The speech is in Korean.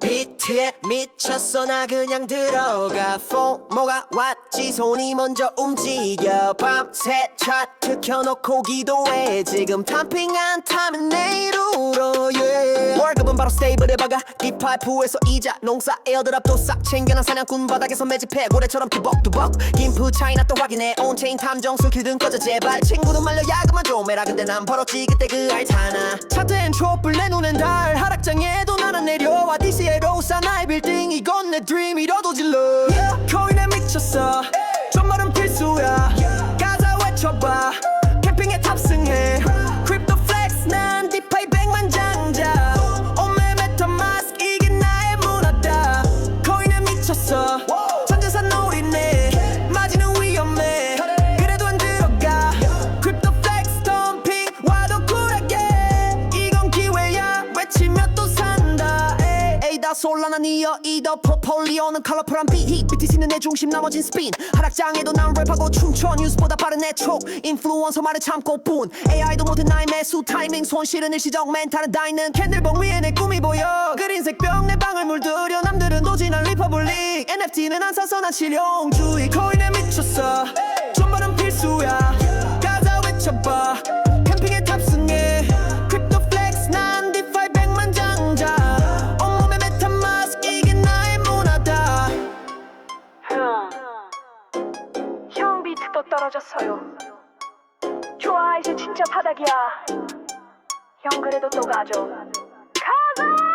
비트에 미쳤어. 나 그냥 들어가. 포모가 왔지? 손이 먼저 움직여. 밤새 차트 켜놓고 기도해. 지금 탐핑 안 타면 내일 울어 yeah. 월급은 바로 스테이블에 박아. 딥파이프에서 이자 농사 에어드랍 도 싹 챙겨난 사냥꾼 바닥에서 매집해. 고래처럼 투벅투벅. 김프 차이나 또 확인해. 온체인 탐정술 큐든 꺼져 제발. 친구는 말려 야그만 좀 해라. 근데 난 벌었지. 그때 그 알타나. 차트엔 촛불 내 눈엔 달. 하락장에도 나 미쳤어. 존말은 필수야. 가자 외쳐봐 솔라나 니어 이더 포폴리오는 컬러풀한 비히 BTC는 내 중심 나머진 스핀 하락장에도 난 랩하고 춤춰. 뉴스보다 빠른 내촉. 인플루언서 말을 참고 뿐. AI도 못해 나의 매수 타이밍 손실은 일시적. 멘탈은 다 있는 캔들봉 위에 내 꿈이 보여. 그린색 병 내 방을 물들여. 남들은 도진한 리퍼블릭. NFT는 안 사서 난 실용주의. 코인에 미쳤 또 떨어졌어요. 좋아, 이제 진짜 바닥이야. 형 그래도 또 가죠. 가자!